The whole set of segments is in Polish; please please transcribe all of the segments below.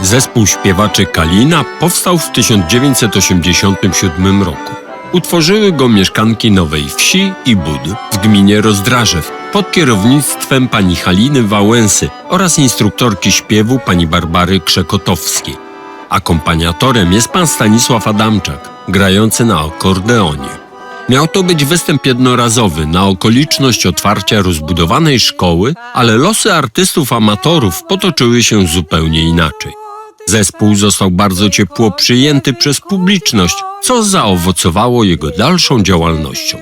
Zespół śpiewaczy Kalina powstał w 1987 roku. Utworzyły go mieszkanki Nowej Wsi i Bud w gminie Rozdrażew pod kierownictwem pani Haliny Wałęsy oraz instruktorki śpiewu pani Barbary Krzekotowskiej. Akompaniatorem jest pan Stanisław Adamczak, grający na akordeonie. Miał to być występ jednorazowy na okoliczność otwarcia rozbudowanej szkoły, ale losy artystów amatorów potoczyły się zupełnie inaczej. Zespół został bardzo ciepło przyjęty przez publiczność, co zaowocowało jego dalszą działalnością.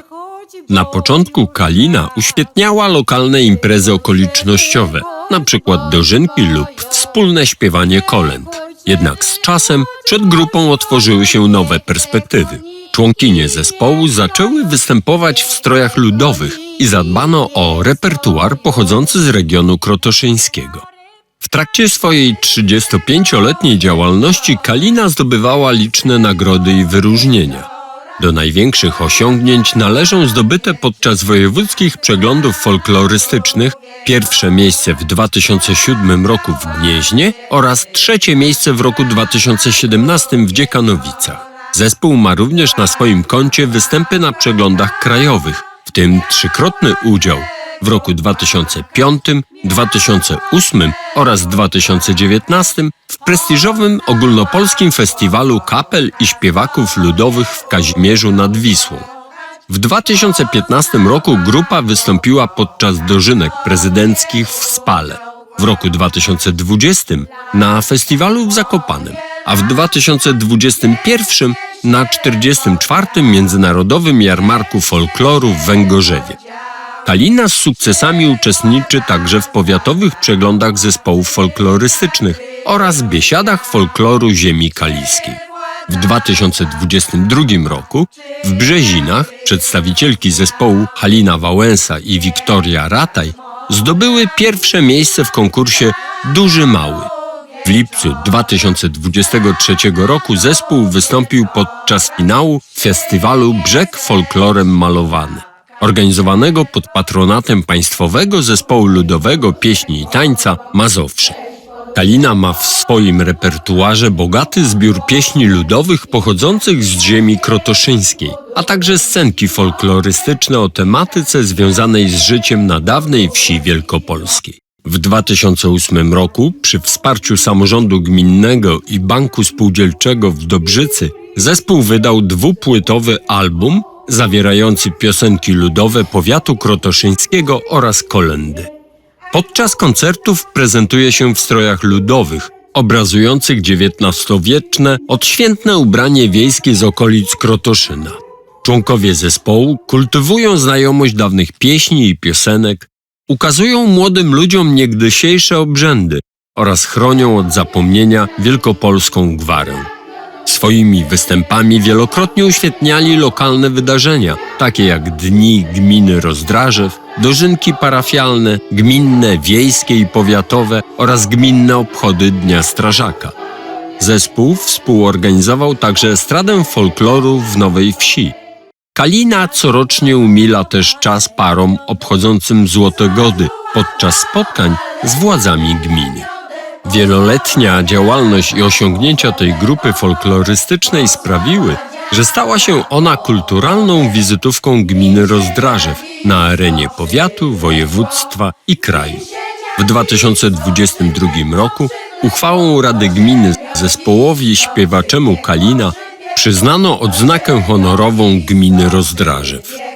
Na początku Kalina uświetniała lokalne imprezy okolicznościowe, przykład dożynki lub wspólne śpiewanie kolęd. Jednak z czasem przed grupą otworzyły się nowe perspektywy. Członkinie zespołu zaczęły występować w strojach ludowych i zadbano o repertuar pochodzący z regionu krotoszyńskiego. W trakcie swojej 35-letniej działalności Kalina zdobywała liczne nagrody i wyróżnienia. Do największych osiągnięć należą zdobyte podczas wojewódzkich przeglądów folklorystycznych pierwsze miejsce w 2007 roku w Gnieźnie oraz trzecie miejsce w roku 2017 w Dziekanowicach. Zespół ma również na swoim koncie występy na przeglądach krajowych, w tym trzykrotny udział w roku 2005, 2008 oraz 2019 w prestiżowym ogólnopolskim festiwalu kapel i śpiewaków ludowych w Kazimierzu nad Wisłą. W 2015 roku grupa wystąpiła podczas dożynek prezydenckich w Spale. W roku 2020 na festiwalu w Zakopanem, a w 2021 na 44. Międzynarodowym Jarmarku Folkloru w Węgorzewie. Kalina z sukcesami uczestniczy także w powiatowych przeglądach zespołów folklorystycznych oraz biesiadach folkloru ziemi kaliskiej. W 2022 roku w Brzezinach przedstawicielki zespołu Halina Wałęsa i Wiktoria Rataj zdobyły pierwsze miejsce w konkursie Duży Mały. W lipcu 2023 roku zespół wystąpił podczas finału festiwalu Brzeg Folklorem Malowany, organizowanego pod patronatem Państwowego Zespołu Ludowego Pieśni i Tańca Mazowsze. Kalina ma w swoim repertuarze bogaty zbiór pieśni ludowych pochodzących z ziemi krotoszyńskiej, a także scenki folklorystyczne o tematyce związanej z życiem na dawnej wsi wielkopolskiej. W 2008 roku przy wsparciu samorządu gminnego i Banku Spółdzielczego w Dobrzycy zespół wydał dwupłytowy album zawierający piosenki ludowe powiatu krotoszyńskiego oraz kolendy. Podczas koncertów prezentuje się w strojach ludowych, obrazujących XIX-wieczne, odświętne ubranie wiejskie z okolic Krotoszyna. Członkowie zespołu kultywują znajomość dawnych pieśni i piosenek, ukazują młodym ludziom niegdysiejsze obrzędy oraz chronią od zapomnienia wielkopolską gwarę. Swoimi występami wielokrotnie uświetniali lokalne wydarzenia, takie jak Dni Gminy Rozdrażew, dożynki parafialne, gminne, wiejskie i powiatowe oraz gminne obchody Dnia Strażaka. Zespół współorganizował także estradę folkloru w Nowej Wsi. Kalina corocznie umila też czas parom obchodzącym Złote Gody podczas spotkań z władzami gminy. Wieloletnia działalność i osiągnięcia tej grupy folklorystycznej sprawiły, że stała się ona kulturalną wizytówką gminy Rozdrażew na arenie powiatu, województwa i kraju. W 2022 roku uchwałą Rady Gminy zespołowi śpiewaczemu Kalina przyznano odznakę honorową gminy Rozdrażew.